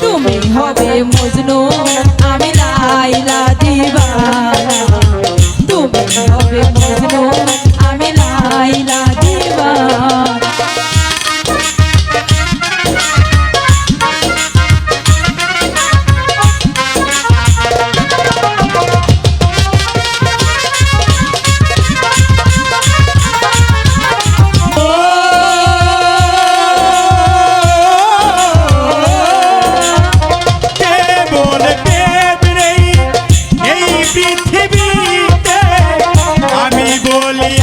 তুমি হবে মজনু আমি লাইলা দিবা তুমি হবে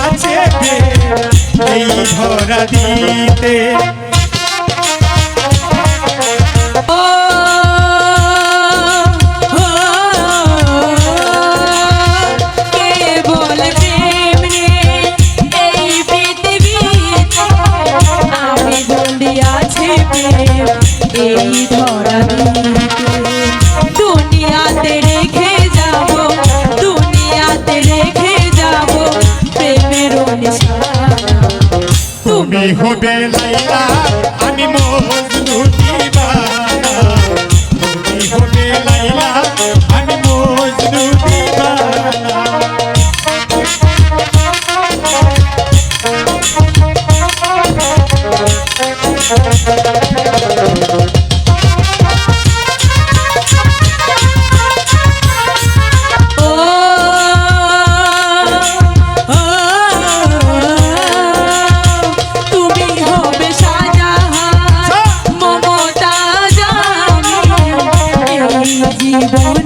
আছে এই ধরা দিতে। এই ধরা তুমি হবে লাইলা আমি মজনু এই জীবনে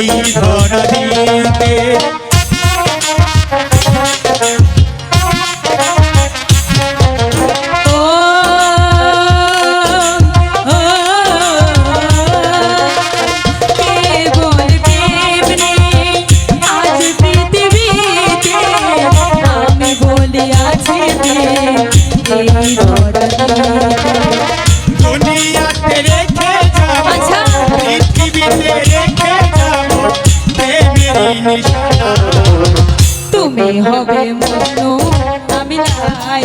এই ধরা তুমি হবে মনু আমি চাই